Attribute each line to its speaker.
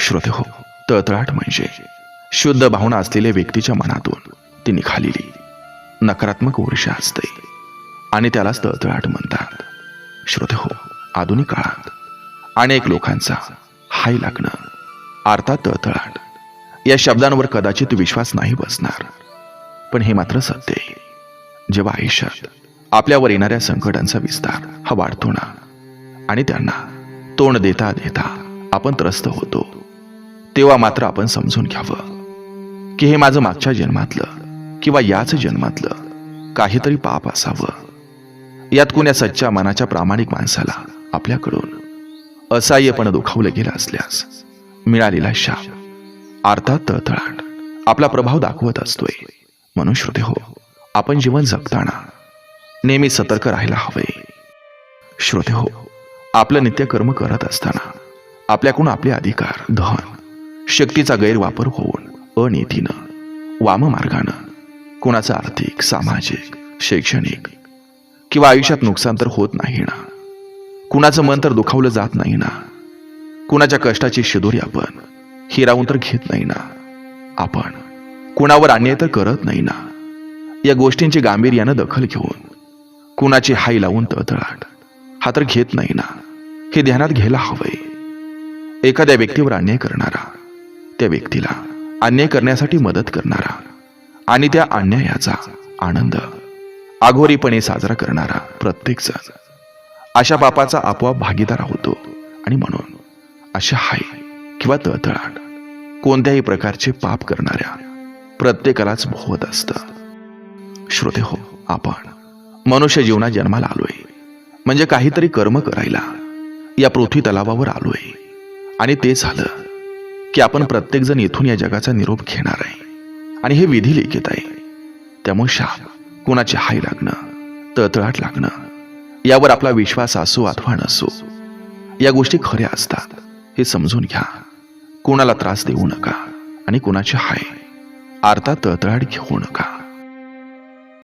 Speaker 1: श्रोते हो तळतळाट म्हणजे शुद्ध भावना असलेल्या व्यक्तीच्या मनातून ती निघालेली नकारात्मक ऊर्जा असते आणि त्यालाच तळतळाट म्हणतात. श्रोते हो आधुनिक काळात अनेक लोकांचा हाय लागणं अर्थात तळतळाट या शब्दांवर कदाचित विश्वास नाही बसणार. पण हे मात्र सत्य आहे. जेव्हा आयुष्यात आपल्यावर येणाऱ्या संकटांचा विस्तार हा वाढतो ना आणि त्यांना तोंड देता देता आपण त्रस्त होतो तेव्हा मात्र आपण समजून घ्यावं की हे माझं मागच्या जन्मातलं किंवा याच जन्मातलं काहीतरी पाप असावं. यात कुण्या सच्च्या मनाच्या प्रामाणिक माणसाला आपल्याकडून असहाय्यपणे दुखावलं गेलं असल्यास मिळालेला शाप अर्थात तळतळाट आपला प्रभाव दाखवत असतोय. म्हणून श्रोते हो आपण जीवन जगताना नेहमी सतर्क राहायला हवे. श्रोते हो आपलं नित्यकर्म करत असताना आपल्याकडून आपले अधिकार धन शक्तीचा गैरवापर होऊन अनितीनं वाममार्गानं कुणाचं आर्थिक सामाजिक शैक्षणिक किंवा आयुष्यात नुकसान तर होत नाही ना. कुणाचं मन तर दुखावलं जात नाही ना. कुणाच्या कष्टाची शिदोरी आपण हिरावून तर घेत नाही ना. आपण कुणावर अन्याय तर करत नाही ना. या गोष्टींची गांभीर्यानं दखल घेऊन कुणाची हाई लावून तळतळाट हा तर घेत नाही ना. हे ध्यानात घ्यायला हवंय. एखाद्या व्यक्तीवर अन्याय करणारा त्या व्यक्तीला अन्याय करण्यासाठी मदत करणारा आणि त्या अन्यायाचा आनंद आघोरीपणे साजरा करणारा प्रत्येक जण अशा पापाचा आपोआप भागीदार होतो आणि म्हणून अशा हाय किंवा तळतळाट कोणत्याही प्रकारचे पाप करणाऱ्या प्रत्येकालाच भोवत असतं. श्रोते हो आपण मनुष्य जीवनात जन्माला आलोय. म्हणजे काहीतरी कर्म करायला या पृथ्वी तलावावर आलोय. आणि ते झालं की आपण प्रत्येकजण इथून या जगाचा निरोप घेणार आहे. आणि हे विधी लिखित आहे. त्यामुळे शाप कुणाची हाय लागणं तळतळाट लागणं यावर आपला विश्वास असो अथवा नसो या गोष्टी खऱ्या असतात. हे समजून घ्या. कुणाला त्रास देऊ नका आणि कुणाची हाय. आरता तळतळाट घेऊ नका.